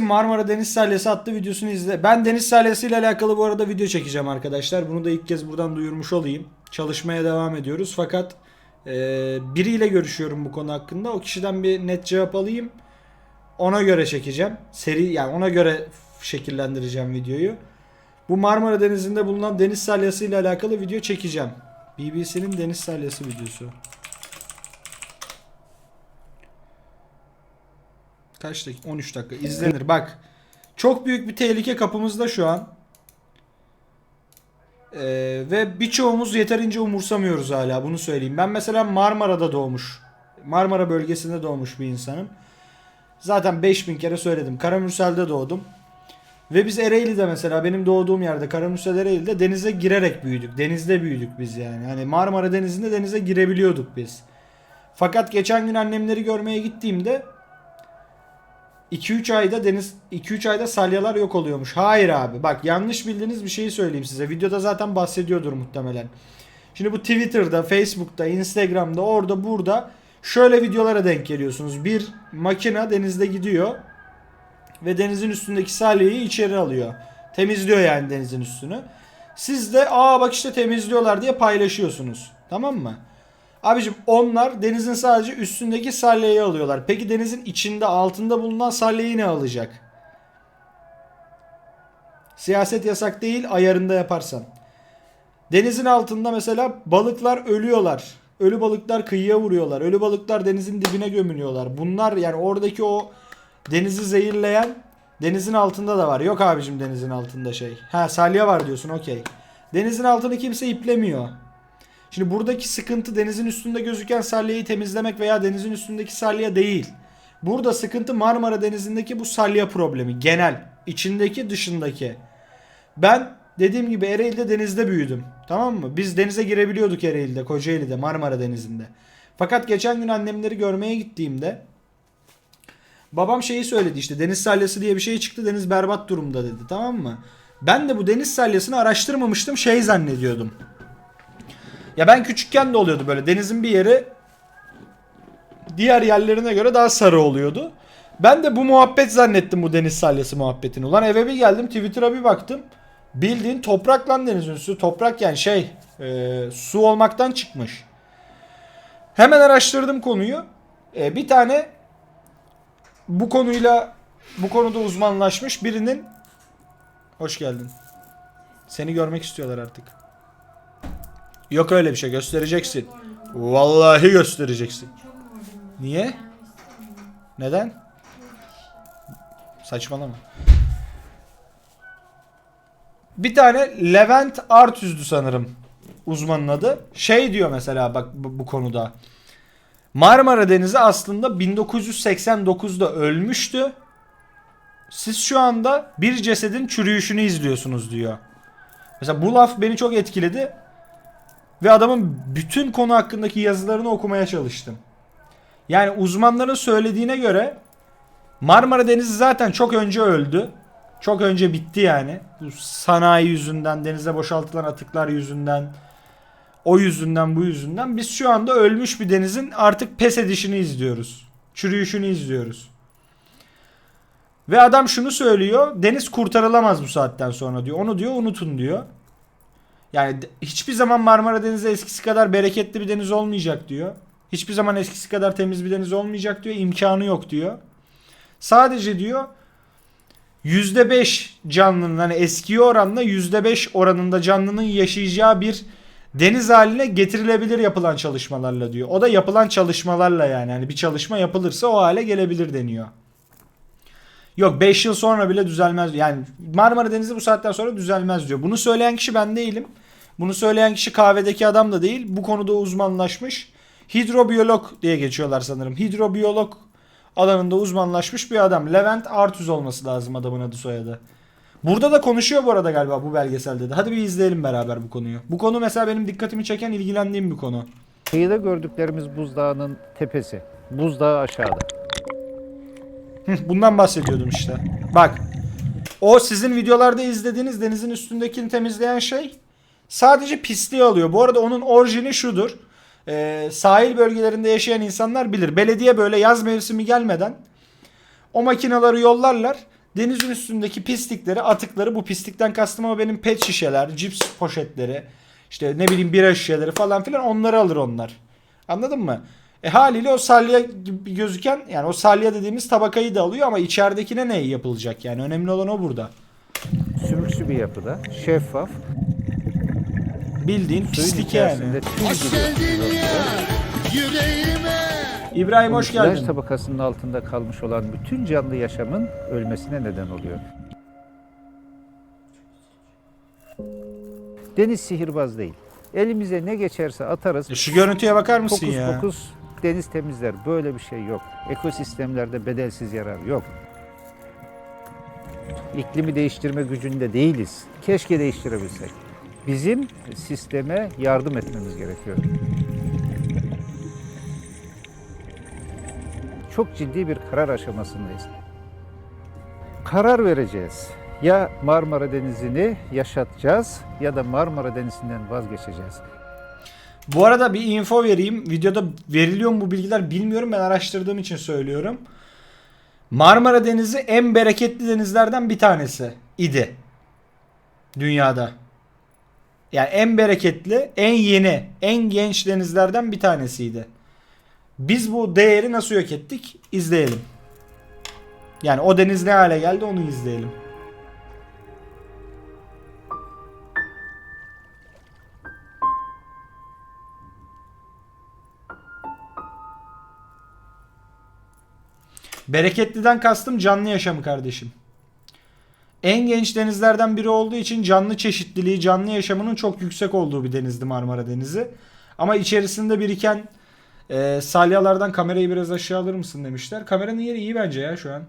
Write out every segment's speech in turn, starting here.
Marmara Deniz Salyası adlı videosunu izle. Ben deniz salyası ile alakalı bu arada video çekeceğim arkadaşlar. Bunu da ilk kez buradan duyurmuş olayım. Çalışmaya devam ediyoruz fakat e, biriyle görüşüyorum bu konu hakkında. O kişiden bir net cevap alayım. Ona göre çekeceğim. Seri yani ona göre şekillendireceğim videoyu. Bu Marmara Denizi'nde bulunan deniz salyası ile alakalı video çekeceğim. BBC'nin deniz salyası videosu. Kaç dakika? 13 dakika. İzlenir. Bak. Çok büyük bir tehlike kapımızda şu an. Ee, ve birçoğumuz yeterince umursamıyoruz hala. Bunu söyleyeyim. Ben mesela Marmara'da doğmuş. Marmara bölgesinde doğmuş bir insanım. Zaten 5000 kere söyledim. Karamürsel'de doğdum. Ve biz Ereğli'de mesela benim doğduğum yerde Karamürsel Ereğli'de denize girerek büyüdük. Denizde büyüdük biz yani. Hani Marmara Denizi'nde denize girebiliyorduk biz. Fakat geçen gün annemleri görmeye gittiğimde 2-3 ayda deniz 2-3 ayda salyalar yok oluyormuş. Hayır abi. Bak yanlış bildiğiniz bir şeyi söyleyeyim size. Videoda zaten bahsediyordur muhtemelen. Şimdi bu Twitter'da, Facebook'ta, Instagram'da, orada, burada şöyle videolara denk geliyorsunuz. Bir makine denizde gidiyor ve denizin üstündeki salyayı içeri alıyor. Temizliyor yani denizin üstünü. Siz de aa bak işte temizliyorlar diye paylaşıyorsunuz. Tamam mı? Abicim onlar denizin sadece üstündeki salyayı alıyorlar. Peki denizin içinde altında bulunan salyayı ne alacak? Siyaset yasak değil ayarında yaparsan. Denizin altında mesela balıklar ölüyorlar. Ölü balıklar kıyıya vuruyorlar. Ölü balıklar denizin dibine gömülüyorlar. Bunlar yani oradaki o denizi zehirleyen denizin altında da var. Yok abicim denizin altında şey. Ha salya var diyorsun okey. Denizin altını kimse iplemiyor. Şimdi buradaki sıkıntı denizin üstünde gözüken salyayı temizlemek veya denizin üstündeki salya değil. Burada sıkıntı Marmara Denizi'ndeki bu salya problemi. Genel. içindeki dışındaki. Ben dediğim gibi Ereğli'de denizde büyüdüm. Tamam mı? Biz denize girebiliyorduk Ereğli'de, Kocaeli'de, Marmara Denizi'nde. Fakat geçen gün annemleri görmeye gittiğimde babam şeyi söyledi işte deniz salyası diye bir şey çıktı deniz berbat durumda dedi tamam mı? Ben de bu deniz salyasını araştırmamıştım şey zannediyordum. Ya ben küçükken de oluyordu böyle denizin bir yeri diğer yerlerine göre daha sarı oluyordu. Ben de bu muhabbet zannettim bu deniz salyası muhabbetini. Ulan eve bir geldim Twitter'a bir baktım. Bildiğin toprak lan denizin üstü. Toprak yani şey e, su olmaktan çıkmış. Hemen araştırdım konuyu. E, bir tane bu konuyla bu konuda uzmanlaşmış birinin hoş geldin. Seni görmek istiyorlar artık. Yok öyle bir şey göstereceksin. Vallahi göstereceksin. Niye? Neden? Saçmalama. Bir tane Levent Artüz'dü sanırım uzmanın adı. Şey diyor mesela bak bu, konuda. Marmara Denizi aslında 1989'da ölmüştü. Siz şu anda bir cesedin çürüyüşünü izliyorsunuz diyor. Mesela bu laf beni çok etkiledi. Ve adamın bütün konu hakkındaki yazılarını okumaya çalıştım. Yani uzmanların söylediğine göre Marmara Denizi zaten çok önce öldü. Çok önce bitti yani. Bu sanayi yüzünden, denize boşaltılan atıklar yüzünden, o yüzünden, bu yüzünden biz şu anda ölmüş bir denizin artık pes edişini izliyoruz. Çürüyüşünü izliyoruz. Ve adam şunu söylüyor. Deniz kurtarılamaz bu saatten sonra diyor. Onu diyor unutun diyor. Yani hiçbir zaman Marmara Denizi eskisi kadar bereketli bir deniz olmayacak diyor. Hiçbir zaman eskisi kadar temiz bir deniz olmayacak diyor. İmkanı yok diyor. Sadece diyor %5 canlının hani eskiye oranla %5 oranında canlının yaşayacağı bir deniz haline getirilebilir yapılan çalışmalarla diyor. O da yapılan çalışmalarla yani. Hani bir çalışma yapılırsa o hale gelebilir deniyor. Yok 5 yıl sonra bile düzelmez. Yani Marmara Denizi bu saatten sonra düzelmez diyor. Bunu söyleyen kişi ben değilim. Bunu söyleyen kişi kahvedeki adam da değil. Bu konuda uzmanlaşmış. Hidrobiyolog diye geçiyorlar sanırım. Hidrobiyolog alanında uzmanlaşmış bir adam. Levent Artüz olması lazım adamın adı soyadı. Burada da konuşuyor bu arada galiba bu belgeselde de. Hadi bir izleyelim beraber bu konuyu. Bu konu mesela benim dikkatimi çeken, ilgilendiğim bir konu. Kıyıda gördüklerimiz buzdağının tepesi. Buzdağı aşağıda. Bundan bahsediyordum işte. Bak. O sizin videolarda izlediğiniz denizin üstündekini temizleyen şey sadece pisliği alıyor. Bu arada onun orijini şudur. Ee, sahil bölgelerinde yaşayan insanlar bilir. Belediye böyle yaz mevsimi gelmeden o makinaları yollarlar. denizin üstündeki pislikleri, atıkları bu pislikten kastım ama benim pet şişeler, cips poşetleri, işte ne bileyim bira şişeleri falan filan onları alır onlar. Anladın mı? E haliyle o salya gibi gözüken yani o salya dediğimiz tabakayı da alıyor ama içeridekine ne yapılacak yani önemli olan o burada. Sümüksü bir yapıda, şeffaf, Bildiğin pislik yani. tüy gibi İbrahim hoş geldin. tabakasının altında kalmış olan bütün canlı yaşamın ölmesine neden oluyor. Deniz sihirbaz değil. Elimize ne geçerse atarız. E Şu görüntüye bakar mısın Fokus ya? fokus deniz temizler. Böyle bir şey yok. Ekosistemlerde bedelsiz yarar yok. İklimi değiştirme gücünde değiliz. Keşke değiştirebilsek. Bizim sisteme yardım etmemiz gerekiyor. Çok ciddi bir karar aşamasındayız. Karar vereceğiz. Ya Marmara Denizi'ni yaşatacağız ya da Marmara Denizi'nden vazgeçeceğiz. Bu arada bir info vereyim. Videoda veriliyor mu bu bilgiler bilmiyorum. Ben araştırdığım için söylüyorum. Marmara Denizi en bereketli denizlerden bir tanesi idi. Dünyada. Yani en bereketli, en yeni, en genç denizlerden bir tanesiydi. Biz bu değeri nasıl yok ettik? İzleyelim. Yani o deniz ne hale geldi onu izleyelim. Bereketliden kastım canlı yaşamı kardeşim. En genç denizlerden biri olduğu için canlı çeşitliliği, canlı yaşamının çok yüksek olduğu bir denizdi Marmara Denizi. Ama içerisinde biriken e, salyalardan kamerayı biraz aşağı alır mısın demişler. Kameranın yeri iyi bence ya şu an.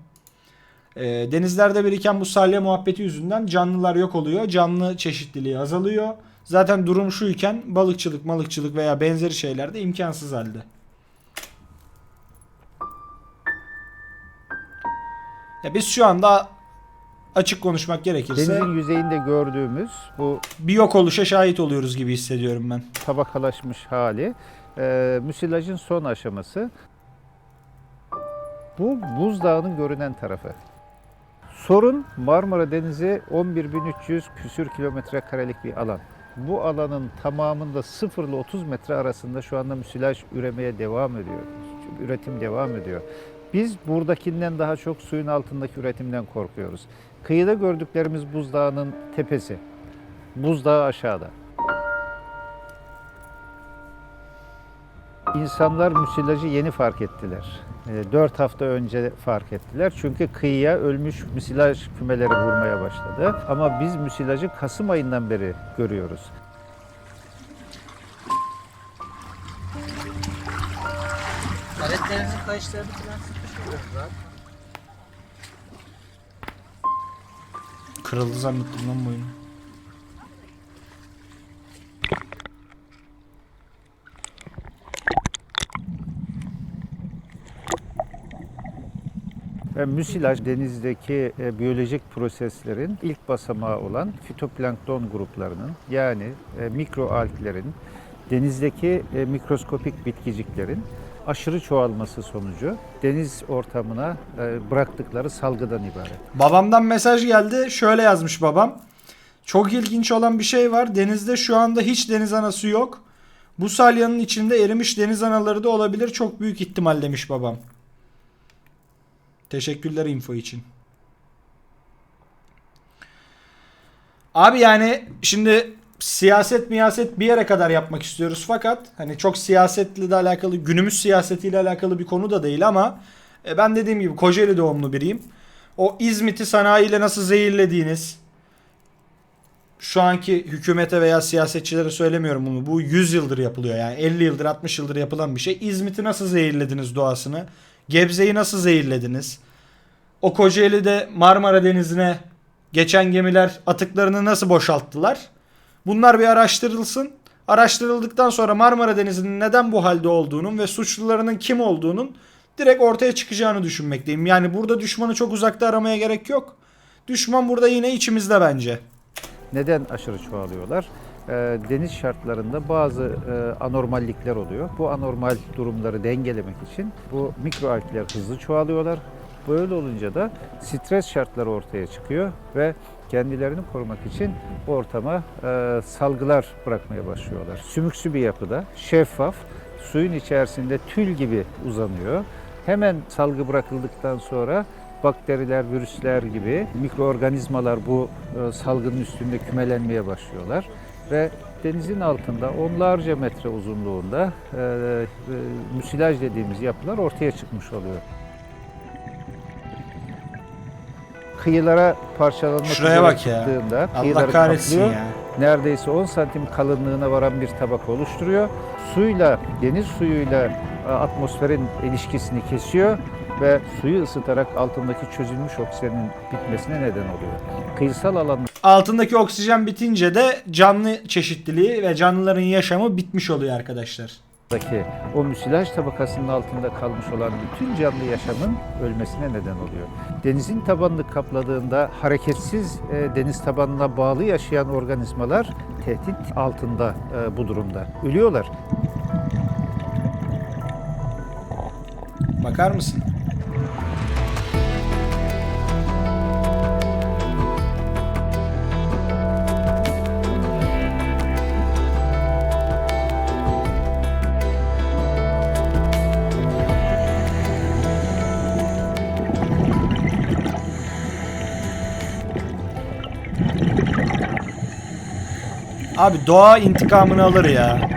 E, denizlerde biriken bu salya muhabbeti yüzünden canlılar yok oluyor. Canlı çeşitliliği azalıyor. Zaten durum şuyken balıkçılık, malıkçılık veya benzeri şeyler de imkansız halde. Ya biz şu anda açık konuşmak gerekirse Denizin yüzeyinde gördüğümüz bu bir yok oluşa şahit oluyoruz gibi hissediyorum ben. tabakalaşmış hali e, müsilajın son aşaması. Bu buzdağının görünen tarafı. Sorun Marmara Denizi 11.300 küsür kilometre karelik bir alan. Bu alanın tamamında 0 ile 30 metre arasında şu anda müsilaj üremeye devam ediyor. Üretim devam ediyor. Biz buradakinden daha çok suyun altındaki üretimden korkuyoruz. Kıyıda gördüklerimiz buzdağının tepesi. Buzdağı aşağıda. İnsanlar müsilajı yeni fark ettiler. 4 hafta önce fark ettiler. Çünkü kıyıya ölmüş müsilaj kümeleri vurmaya başladı. Ama biz müsilajı Kasım ayından beri görüyoruz. Karetlerimizin kayışlarını falan sıkıştırıyoruz abi. Kırıldı zannettim lan bu oyun. Ve müsilaj denizdeki e, biyolojik proseslerin ilk basamağı olan fitoplankton gruplarının yani e, mikroalglerin, denizdeki e, mikroskopik bitkiciklerin aşırı çoğalması sonucu deniz ortamına e, bıraktıkları salgıdan ibaret. Babamdan mesaj geldi. Şöyle yazmış babam. Çok ilginç olan bir şey var. Denizde şu anda hiç deniz anası yok. Bu salyanın içinde erimiş deniz anaları da olabilir. Çok büyük ihtimal demiş babam. Teşekkürler info için. Abi yani şimdi siyaset miyaset bir yere kadar yapmak istiyoruz fakat hani çok siyasetle de alakalı günümüz siyasetiyle alakalı bir konu da değil ama e, ben dediğim gibi Kocaeli doğumlu biriyim. O İzmit'i sanayiyle nasıl zehirlediğiniz şu anki hükümete veya siyasetçilere söylemiyorum bunu. Bu 100 yıldır yapılıyor yani 50 yıldır 60 yıldır yapılan bir şey. İzmit'i nasıl zehirlediniz doğasını? Gebze'yi nasıl zehirlediniz? O Kocaeli'de Marmara Denizi'ne geçen gemiler atıklarını nasıl boşalttılar? Bunlar bir araştırılsın. Araştırıldıktan sonra Marmara Denizi'nin neden bu halde olduğunun ve suçlularının kim olduğunun direkt ortaya çıkacağını düşünmekteyim. Yani burada düşmanı çok uzakta aramaya gerek yok. Düşman burada yine içimizde bence. Neden aşırı çoğalıyorlar? Ee, Deniz şartlarında bazı e, anormallikler oluyor. Bu anormal durumları dengelemek için bu mikroalgler hızlı çoğalıyorlar. Böyle olunca da stres şartları ortaya çıkıyor ve kendilerini korumak için ortama e, salgılar bırakmaya başlıyorlar. Sümüksü bir yapıda, şeffaf, suyun içerisinde tül gibi uzanıyor. Hemen salgı bırakıldıktan sonra bakteriler, virüsler gibi mikroorganizmalar bu e, salgının üstünde kümelenmeye başlıyorlar ve denizin altında onlarca metre uzunluğunda e, e, müsilaj dediğimiz yapılar ortaya çıkmış oluyor. Kıyılara parçalanmak Şuraya bak ya. çıktığında Allah kıyıları kahretsin kaplıyor ya. neredeyse 10 santim kalınlığına varan bir tabaka oluşturuyor. Suyla, deniz suyuyla e, atmosferin ilişkisini kesiyor ve suyu ısıtarak altındaki çözülmüş oksijenin bitmesine neden oluyor. Kıyısal alanlarda Altındaki oksijen bitince de canlı çeşitliliği ve canlıların yaşamı bitmiş oluyor arkadaşlar. Daki o müsilaj tabakasının altında kalmış olan bütün canlı yaşamın ölmesine neden oluyor. Denizin tabanını kapladığında hareketsiz e, deniz tabanına bağlı yaşayan organizmalar tehdit altında e, bu durumda. Ölüyorlar. Bakar mısın? Abi doğa intikamını alır ya.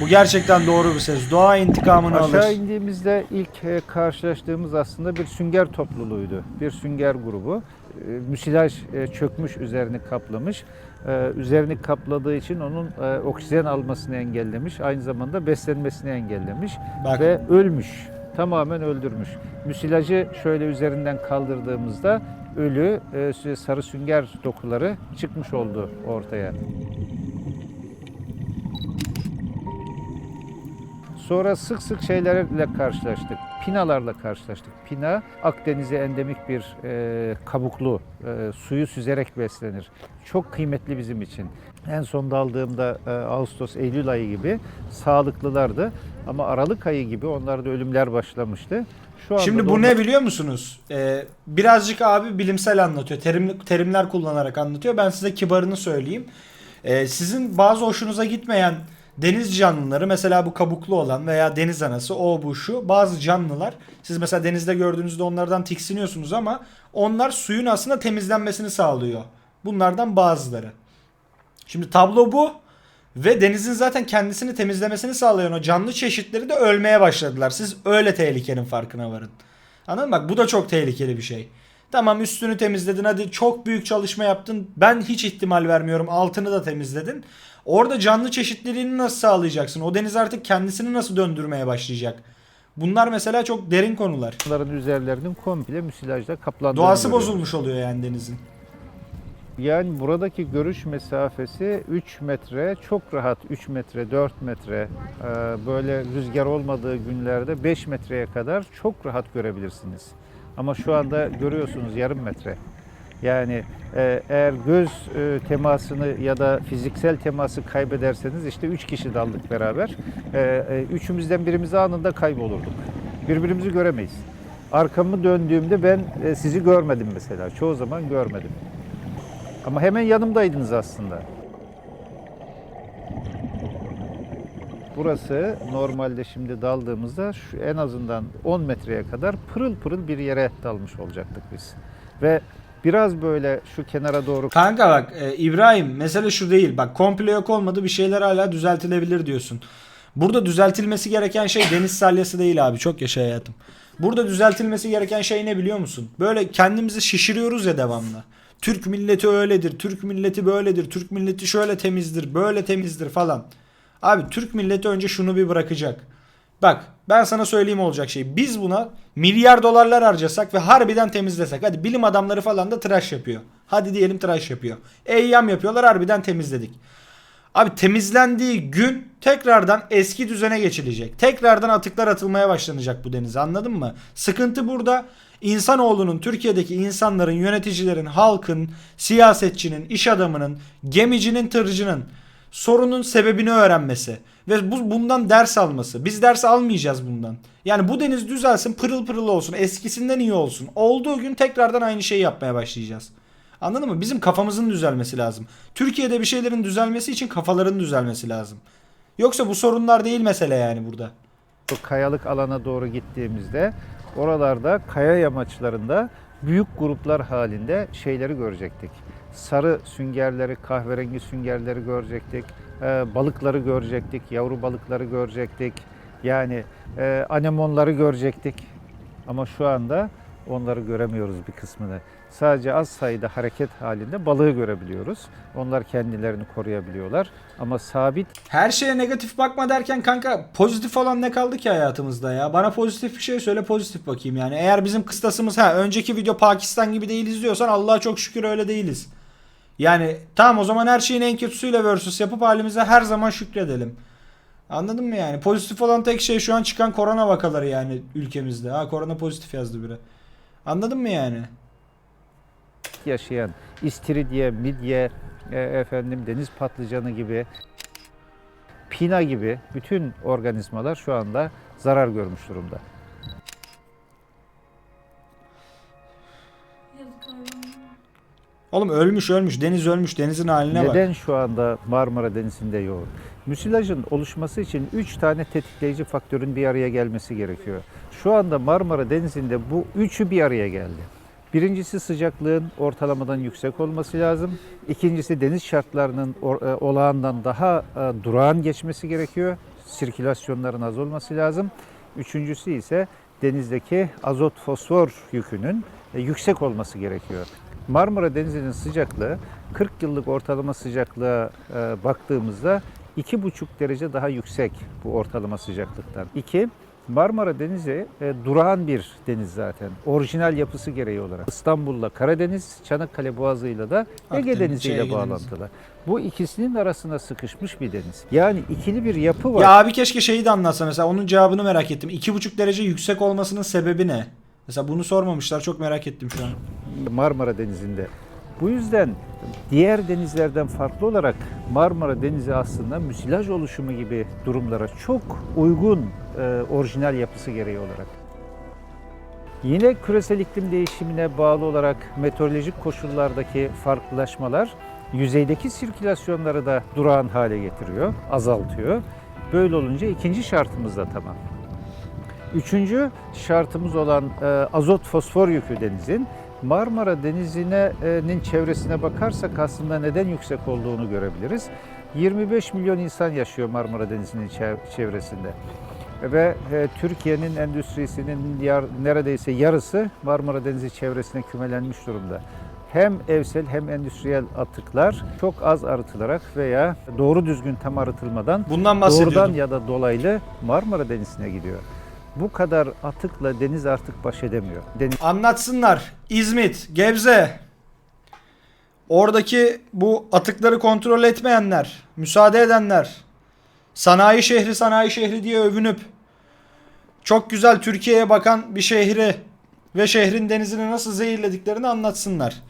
Bu gerçekten doğru bir söz. Doğa intikamını alır. Aşağı indiğimizde ilk e, karşılaştığımız aslında bir sünger topluluğuydu. Bir sünger grubu. E, Müsilaj e, çökmüş, üzerini kaplamış. E, Üzerini kapladığı için onun e, oksijen almasını engellemiş. Aynı zamanda beslenmesini engellemiş. Bak Ve ölmüş. Tamamen öldürmüş. Müsilajı şöyle üzerinden kaldırdığımızda ölü e, sarı sünger dokuları çıkmış oldu ortaya. Sonra sık sık şeylerle karşılaştık. Pinalarla karşılaştık. Pina Akdeniz'e endemik bir e, kabuklu, e, suyu süzerek beslenir. Çok kıymetli bizim için. En son aldığımda e, Ağustos, Eylül ayı gibi sağlıklılardı. Ama Aralık ayı gibi onlarda ölümler başlamıştı. Şu anda Şimdi bu onlar- ne biliyor musunuz? Ee, birazcık abi bilimsel anlatıyor. Terim, terimler kullanarak anlatıyor. Ben size kibarını söyleyeyim. Ee, sizin bazı hoşunuza gitmeyen deniz canlıları mesela bu kabuklu olan veya deniz anası o bu şu bazı canlılar siz mesela denizde gördüğünüzde onlardan tiksiniyorsunuz ama onlar suyun aslında temizlenmesini sağlıyor. Bunlardan bazıları. Şimdi tablo bu ve denizin zaten kendisini temizlemesini sağlayan o canlı çeşitleri de ölmeye başladılar. Siz öyle tehlikenin farkına varın. Anladın mı? Bak bu da çok tehlikeli bir şey. Tamam üstünü temizledin hadi çok büyük çalışma yaptın. Ben hiç ihtimal vermiyorum altını da temizledin. Orada canlı çeşitliliğini nasıl sağlayacaksın? O deniz artık kendisini nasıl döndürmeye başlayacak? Bunlar mesela çok derin konular. Onların üzerlerinin komple müsilajla kaplandığını Doğası görüyoruz. bozulmuş oluyor yani denizin. Yani buradaki görüş mesafesi 3 metre, çok rahat 3 metre, 4 metre. Ee, Böyle rüzgar olmadığı günlerde 5 metreye kadar çok rahat görebilirsiniz. Ama şu anda görüyorsunuz yarım metre. Yani e, eğer göz e, temasını ya da fiziksel teması kaybederseniz işte 3 kişi daldık beraber. E, Üçümüzden birimiz anında kaybolurduk. Birbirimizi göremeyiz. Arkamı döndüğümde ben sizi görmedim mesela. Çoğu zaman görmedim. Ama hemen yanımdaydınız aslında. Burası normalde şimdi daldığımızda şu en azından 10 metreye kadar pırıl pırıl bir yere dalmış olacaktık biz. Ve biraz böyle şu kenara doğru Kanka bak e, İbrahim mesele şu değil. Bak komple yok olmadı bir şeyler hala düzeltilebilir diyorsun. Burada düzeltilmesi gereken şey deniz salyası değil abi. Çok yaşa hayatım. Burada düzeltilmesi gereken şey ne biliyor musun? Böyle kendimizi şişiriyoruz ya devamlı. Türk milleti öyledir, Türk milleti böyledir, Türk milleti şöyle temizdir, böyle temizdir falan. Abi Türk milleti önce şunu bir bırakacak. Bak ben sana söyleyeyim olacak şey. Biz buna milyar dolarlar harcasak ve harbiden temizlesek. Hadi bilim adamları falan da tıraş yapıyor. Hadi diyelim tıraş yapıyor. Eyyam yapıyorlar harbiden temizledik. Abi temizlendiği gün tekrardan eski düzene geçilecek. Tekrardan atıklar atılmaya başlanacak bu denize anladın mı? Sıkıntı burada insanoğlunun, Türkiye'deki insanların, yöneticilerin, halkın, siyasetçinin, iş adamının, gemicinin, tırcının sorunun sebebini öğrenmesi Ve bu, bundan ders alması. Biz ders almayacağız bundan. Yani bu deniz düzelsin pırıl pırıl olsun. Eskisinden iyi olsun. Olduğu gün tekrardan aynı şeyi yapmaya başlayacağız. Anladın mı? Bizim kafamızın düzelmesi lazım. Türkiye'de bir şeylerin düzelmesi için kafaların düzelmesi lazım. Yoksa bu sorunlar değil mesele yani burada. Bu kayalık alana doğru gittiğimizde oralarda kaya yamaçlarında büyük gruplar halinde şeyleri görecektik. Sarı süngerleri, kahverengi süngerleri görecektik. Ee, balıkları görecektik, yavru balıkları görecektik. Yani e, anemonları görecektik. Ama şu anda onları göremiyoruz bir kısmını. Sadece az sayıda hareket halinde balığı görebiliyoruz. Onlar kendilerini koruyabiliyorlar. Ama sabit Her şeye negatif bakma derken kanka pozitif olan ne kaldı ki hayatımızda ya? Bana pozitif bir şey söyle pozitif bakayım yani. Eğer bizim kıstasımız ha önceki video Pakistan gibi değiliz diyorsan Allah'a çok şükür öyle değiliz. Yani tamam o zaman her şeyin en kötüsüyle versus yapıp halimize her zaman şükredelim. Anladın mı yani? Pozitif olan tek şey şu an çıkan korona vakaları yani ülkemizde. Ha korona pozitif yazdı biri. Anladın mı yani? yaşayan istiridye, midye, e, efendim deniz patlıcanı gibi, pina gibi bütün organizmalar şu anda zarar görmüş durumda. Oğlum ölmüş ölmüş. Deniz ölmüş. Denizin haline bak. Neden şu anda Marmara Denizi'nde yoğun? Müsilajın oluşması için 3 tane tetikleyici faktörün bir araya gelmesi gerekiyor. Şu anda Marmara Denizi'nde bu üçü bir araya geldi. Birincisi sıcaklığın ortalamadan yüksek olması lazım. İkincisi deniz şartlarının e, olağandan daha e, durağan geçmesi gerekiyor. Sirkülasyonların az olması lazım. Üçüncüsü ise denizdeki azot fosfor yükünün e, yüksek olması gerekiyor. Marmara Denizi'nin sıcaklığı 40 yıllık ortalama sıcaklığa e, baktığımızda 2,5 derece daha yüksek bu ortalama sıcaklıktan. 2. Marmara Denizi e, durağan bir deniz zaten. Orijinal yapısı gereği olarak. İstanbul'la Karadeniz, Çanakkale Boğazı'yla da Ege Denizi ile bağlantılı. Bu ikisinin arasına sıkışmış bir deniz. Yani ikili bir yapı var. Ya abi keşke şeyi de anlatsa mesela onun cevabını merak ettim. 2,5 derece yüksek olmasının sebebi ne? Mesela bunu sormamışlar çok merak ettim şu an. Marmara Denizi'nde. Bu yüzden diğer denizlerden farklı olarak Marmara Denizi aslında müsilaj oluşumu gibi durumlara çok uygun e, orijinal yapısı gereği olarak. Yine küresel iklim değişimine bağlı olarak meteorolojik koşullardaki farklılaşmalar yüzeydeki sirkülasyonları da durağan hale getiriyor, azaltıyor. Böyle olunca ikinci şartımız da tamam. Üçüncü şartımız olan e, azot fosfor yükü denizin Marmara Denizi'nin çevresine bakarsak aslında neden yüksek olduğunu görebiliriz. 25 milyon insan yaşıyor Marmara Denizi'nin çev- çevresinde. Ve e, Türkiye'nin endüstrisinin yar- neredeyse yarısı Marmara Denizi çevresine kümelenmiş durumda. Hem evsel hem endüstriyel atıklar çok az arıtılarak veya doğru düzgün tam arıtılmadan Bundan doğrudan ya da dolaylı Marmara Denizi'ne gidiyor. Bu kadar atıkla deniz artık baş edemiyor. Deniz Anlatsınlar. İzmit, Gebze. Oradaki bu atıkları kontrol etmeyenler, müsaade edenler, sanayi şehri sanayi şehri diye övünüp çok güzel Türkiye'ye bakan bir şehri ve şehrin denizini nasıl zehirlediklerini anlatsınlar.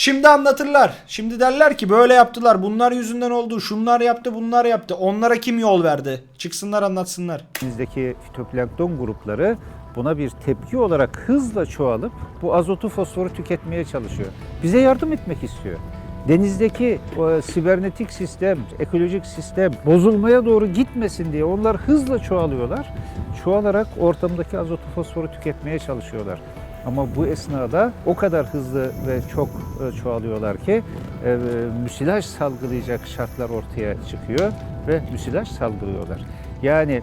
Şimdi anlatırlar. Şimdi derler ki böyle yaptılar. Bunlar yüzünden oldu. Şunlar yaptı, bunlar yaptı. Onlara kim yol verdi? Çıksınlar anlatsınlar. denizdeki fitoplankton grupları buna bir tepki olarak hızla çoğalıp bu azotu fosforu tüketmeye çalışıyor. Bize yardım etmek istiyor. Denizdeki o sibernetik sistem, ekolojik sistem bozulmaya doğru gitmesin diye onlar hızla çoğalıyorlar. Çoğalarak ortamdaki azotu fosforu tüketmeye çalışıyorlar. Ama bu esnada o kadar hızlı ve çok e, çoğalıyorlar ki e, müsilaj salgılayacak şartlar ortaya çıkıyor ve müsilaj salgılıyorlar. Yani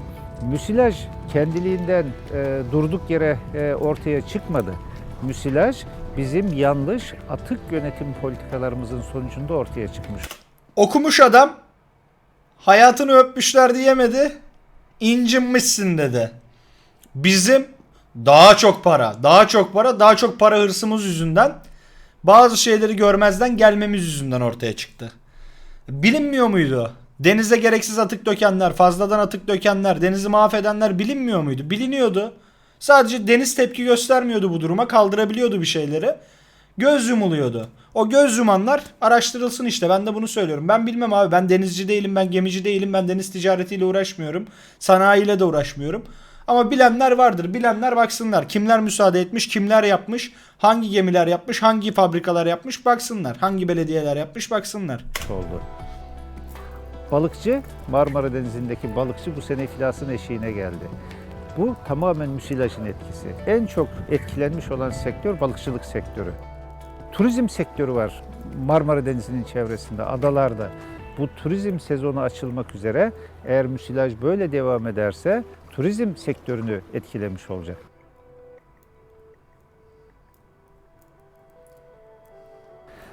müsilaj kendiliğinden e, durduk yere ortaya çıkmadı. Müsilaj bizim yanlış atık yönetim politikalarımızın sonucunda ortaya çıkmış. Okumuş adam hayatını öpmüşler diyemedi. incinmişsin dedi. Bizim daha çok para, daha çok para, daha çok para hırsımız yüzünden bazı şeyleri görmezden gelmemiz yüzünden ortaya çıktı. Bilinmiyor muydu? Denize gereksiz atık dökenler, fazladan atık dökenler, denizi mahvedenler bilinmiyor muydu? Biliniyordu. Sadece deniz tepki göstermiyordu bu duruma, kaldırabiliyordu bir şeyleri. Göz yumuluyordu. O göz yumanlar araştırılsın işte. Ben de bunu söylüyorum. Ben bilmem abi. Ben denizci değilim, ben gemici değilim, ben deniz ticaretiyle uğraşmıyorum. Sanayiyle de uğraşmıyorum. Ama bilenler vardır. Bilenler baksınlar. Kimler müsaade etmiş, kimler yapmış, hangi gemiler yapmış, hangi fabrikalar yapmış baksınlar. Hangi belediyeler yapmış baksınlar. oldu. Balıkçı, Marmara Denizi'ndeki balıkçı bu sene iflasın eşiğine geldi. Bu tamamen müsilajın etkisi. En çok etkilenmiş olan sektör balıkçılık sektörü. Turizm sektörü var Marmara Denizi'nin çevresinde, adalarda. Bu turizm sezonu açılmak üzere eğer müsilaj böyle devam ederse turizm sektörünü etkilemiş olacak.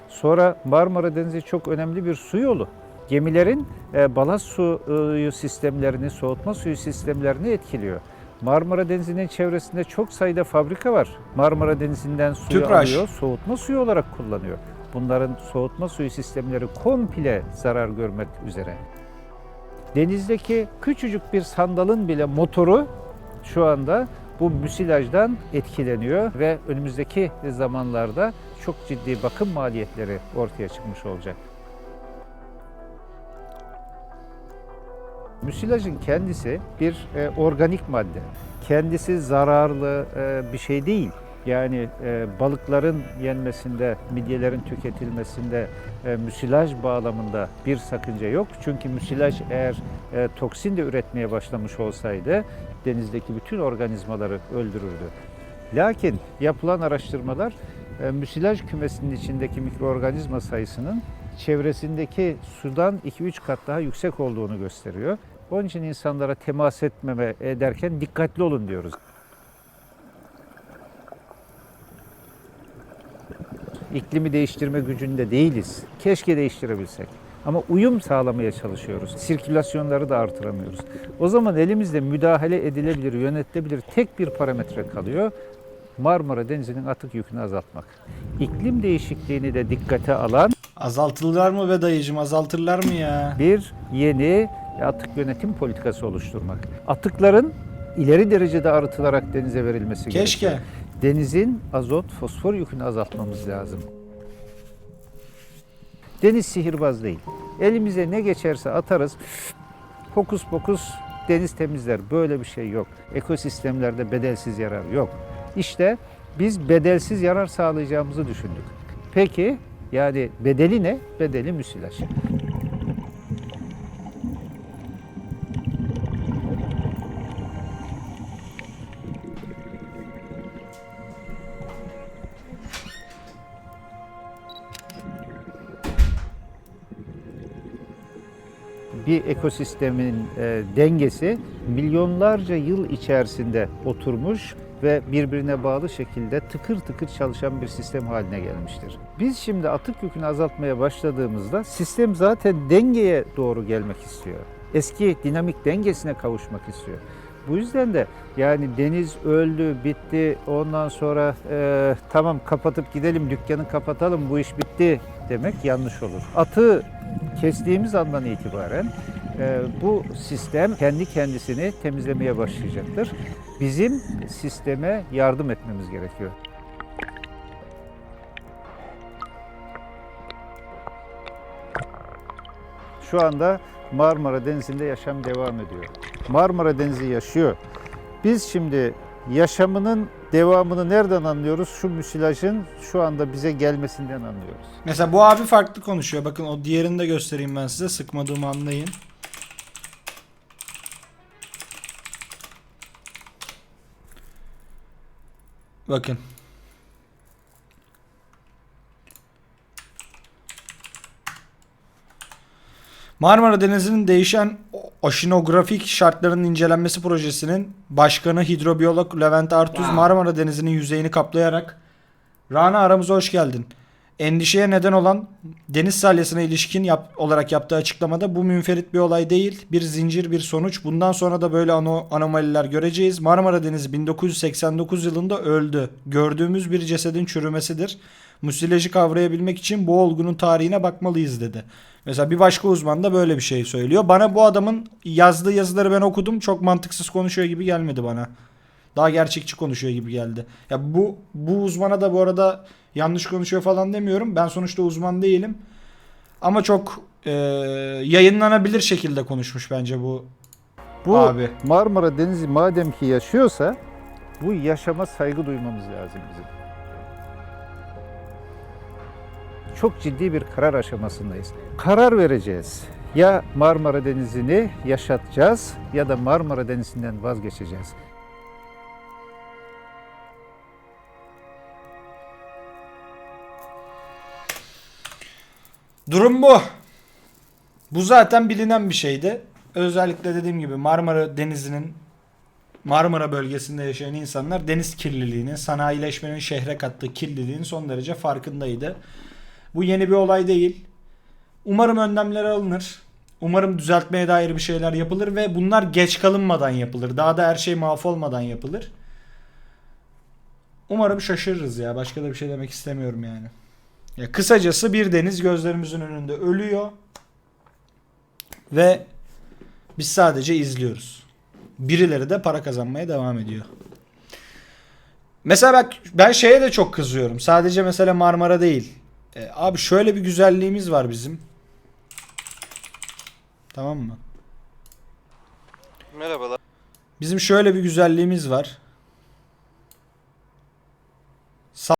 Sonra Marmara Denizi çok önemli bir su yolu. Gemilerin e, balast suyu sistemlerini, soğutma suyu sistemlerini etkiliyor. Marmara Denizi'nin çevresinde çok sayıda fabrika var. Marmara Denizi'nden suyu Tüpraş. alıyor, soğutma suyu olarak kullanıyor. Bunların soğutma suyu sistemleri komple zarar görmek üzere. Denizdeki küçücük bir sandalın bile motoru şu anda bu müsilajdan etkileniyor ve önümüzdeki zamanlarda çok ciddi bakım maliyetleri ortaya çıkmış olacak. Müsilajın kendisi bir e, organik madde. Kendisi zararlı e, bir şey değil. Yani e, balıkların yenmesinde, midyelerin tüketilmesinde e, müsilaj bağlamında bir sakınca yok. Çünkü müsilaj eğer e, toksin de üretmeye başlamış olsaydı denizdeki bütün organizmaları öldürürdü. Lakin yapılan araştırmalar e, müsilaj kümesinin içindeki mikroorganizma sayısının çevresindeki sudan 2-3 kat daha yüksek olduğunu gösteriyor. Onun için insanlara temas etmeme ederken dikkatli olun diyoruz. İklimi değiştirme gücünde değiliz. Keşke değiştirebilsek. Ama uyum sağlamaya çalışıyoruz. Sirkülasyonları da artıramıyoruz. O zaman elimizde müdahale edilebilir, yönetilebilir tek bir parametre kalıyor. Marmara Denizi'nin atık yükünü azaltmak. İklim değişikliğini de dikkate alan Azaltırlar mı be dayıcım? Azaltırlar mı ya? bir yeni atık yönetim politikası oluşturmak. Atıkların ileri derecede arıtılarak denize verilmesi Keşke. gerekiyor. Denizin azot, fosfor yükünü azaltmamız lazım. Deniz sihirbaz değil. Elimize ne geçerse atarız. Hokus pokus deniz temizler. Böyle bir şey yok. Ekosistemlerde bedelsiz yarar yok. İşte biz bedelsiz yarar sağlayacağımızı düşündük. Peki yani bedeli ne? Bedeli müsilaj. Bir ekosistemin e, dengesi milyonlarca yıl içerisinde oturmuş ve birbirine bağlı şekilde tıkır tıkır çalışan bir sistem haline gelmiştir. Biz şimdi atık yükünü azaltmaya başladığımızda sistem zaten dengeye doğru gelmek istiyor. Eski dinamik dengesine kavuşmak istiyor. Bu yüzden de yani deniz öldü, bitti, ondan sonra e, tamam kapatıp gidelim, dükkanı kapatalım, bu iş bitti demek yanlış olur. Atığı kestiğimiz andan itibaren e, bu sistem kendi kendisini temizlemeye başlayacaktır. Bizim sisteme yardım etmemiz gerekiyor. Şu anda Marmara Denizi'nde yaşam devam ediyor. Marmara Denizi yaşıyor. Biz şimdi yaşamının devamını nereden anlıyoruz? Şu müsilajın şu anda bize gelmesinden anlıyoruz. Mesela bu abi farklı konuşuyor. Bakın o diğerini de göstereyim ben size. Sıkmadığımı anlayın. Bakın. Marmara Denizi'nin değişen oşinografik şartlarının incelenmesi projesinin başkanı hidrobiyolog Levent Artuz Marmara Denizi'nin yüzeyini kaplayarak Rana aramıza hoş geldin. Endişeye neden olan deniz salyasına ilişkin yap, olarak yaptığı açıklamada bu münferit bir olay değil, bir zincir bir sonuç. Bundan sonra da böyle ano, anomaliler göreceğiz. Marmara Denizi 1989 yılında öldü. Gördüğümüz bir cesedin çürümesidir. Müsilajı kavrayabilmek için bu olgunun tarihine bakmalıyız dedi. Mesela bir başka uzman da böyle bir şey söylüyor. Bana bu adamın yazdığı yazıları ben okudum. Çok mantıksız konuşuyor gibi gelmedi bana. Daha gerçekçi konuşuyor gibi geldi. Ya bu bu uzmana da bu arada yanlış konuşuyor falan demiyorum. Ben sonuçta uzman değilim. Ama çok e, yayınlanabilir şekilde konuşmuş bence bu Bu abi. Marmara Denizi madem ki yaşıyorsa bu yaşama saygı duymamız lazım bizim. Çok ciddi bir karar aşamasındayız. Karar vereceğiz. Ya Marmara Denizi'ni yaşatacağız ya da Marmara Denizi'nden vazgeçeceğiz. Durum bu. Bu zaten bilinen bir şeydi. Özellikle dediğim gibi Marmara Denizi'nin Marmara bölgesinde yaşayan insanlar deniz kirliliğinin, sanayileşmenin şehre kattığı kirliliğin son derece farkındaydı. Bu yeni bir olay değil. Umarım önlemler alınır. Umarım düzeltmeye dair bir şeyler yapılır ve bunlar geç kalınmadan yapılır. Daha da her şey mahvolmadan yapılır. Umarım şaşırırız ya. Başka da bir şey demek istemiyorum yani. Ya kısacası bir deniz gözlerimizin önünde ölüyor. Ve biz sadece izliyoruz. Birileri de para kazanmaya devam ediyor. Mesela bak ben şeye de çok kızıyorum. Sadece mesela Marmara değil. E, abi şöyle bir güzelliğimiz var bizim. Tamam mı? Merhabalar. Bizim şöyle bir güzelliğimiz var.